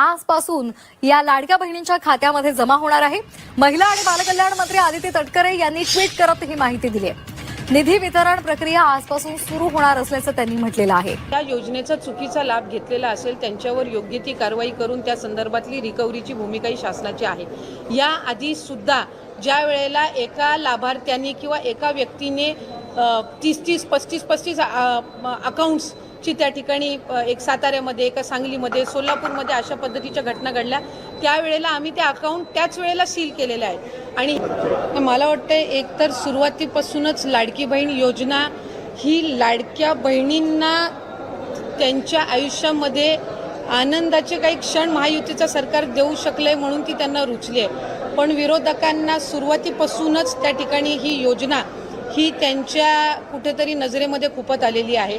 आजपासून या लाडक्या बहिणींच्या खात्यामध्ये जमा होणार आहे. महिला आणि बालकल्याण मंत्री आदिती तटकरे यांनी ट्विट करत ही माहिती दिली आहे. निधी वितरण प्रक्रिया आजपासून सुरू होणार असल्याचं त्यांनी म्हटलेलं आहे. त्या योजनेचा चुकीचा लाभ घेतलेला असेल त्यांच्यावर योग्य ती कारवाई करून त्या संदर्भातली रिकव्हरीची भूमिकाही शासनाची आहे. या आधी सुद्धा ज्या वेळेला एका लाभार्थ्यांनी किंवा एका व्यक्तीने तीस तीस पस्तीस पस्तीस ची त्या ठिकाणी एक साताऱ्यामध्ये एका सांगलीमध्ये सोलापूरमध्ये अशा पद्धतीच्या घटना घडल्या. त्यावेळेला आम्ही त्या अकाउंट त्याच वेळेला सील केलेले आहे. आणि मला वाटतं एकतर सुरुवातीपासूनच लाडकी बहीण योजना ही लाडक्या बहिणींना त्यांच्या आयुष्यामध्ये आनंदाचे काही क्षण महायुतीचं सरकार देऊ शकलंय म्हणून ती त्यांना रुचली आहे पण विरोधकांना सुरुवातीपासूनच त्या ठिकाणी ही योजना ही त्यांच्या कुठेतरी नजरेमध्ये खुपत आलेली आहे.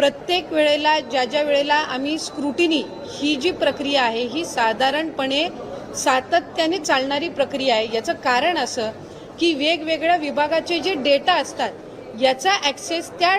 प्रत्येक वेळेला ज्या ज्या वेळेला आम्ही स्क्रुटिनी ही जी प्रक्रिया आहे ही साधारणपणे सातत्याने चालणारी प्रक्रिया आहे. याचं कारण असं की वेगवेगळ्या विभागाचे जे डेटा असतात याचा ॲक्सेस त्या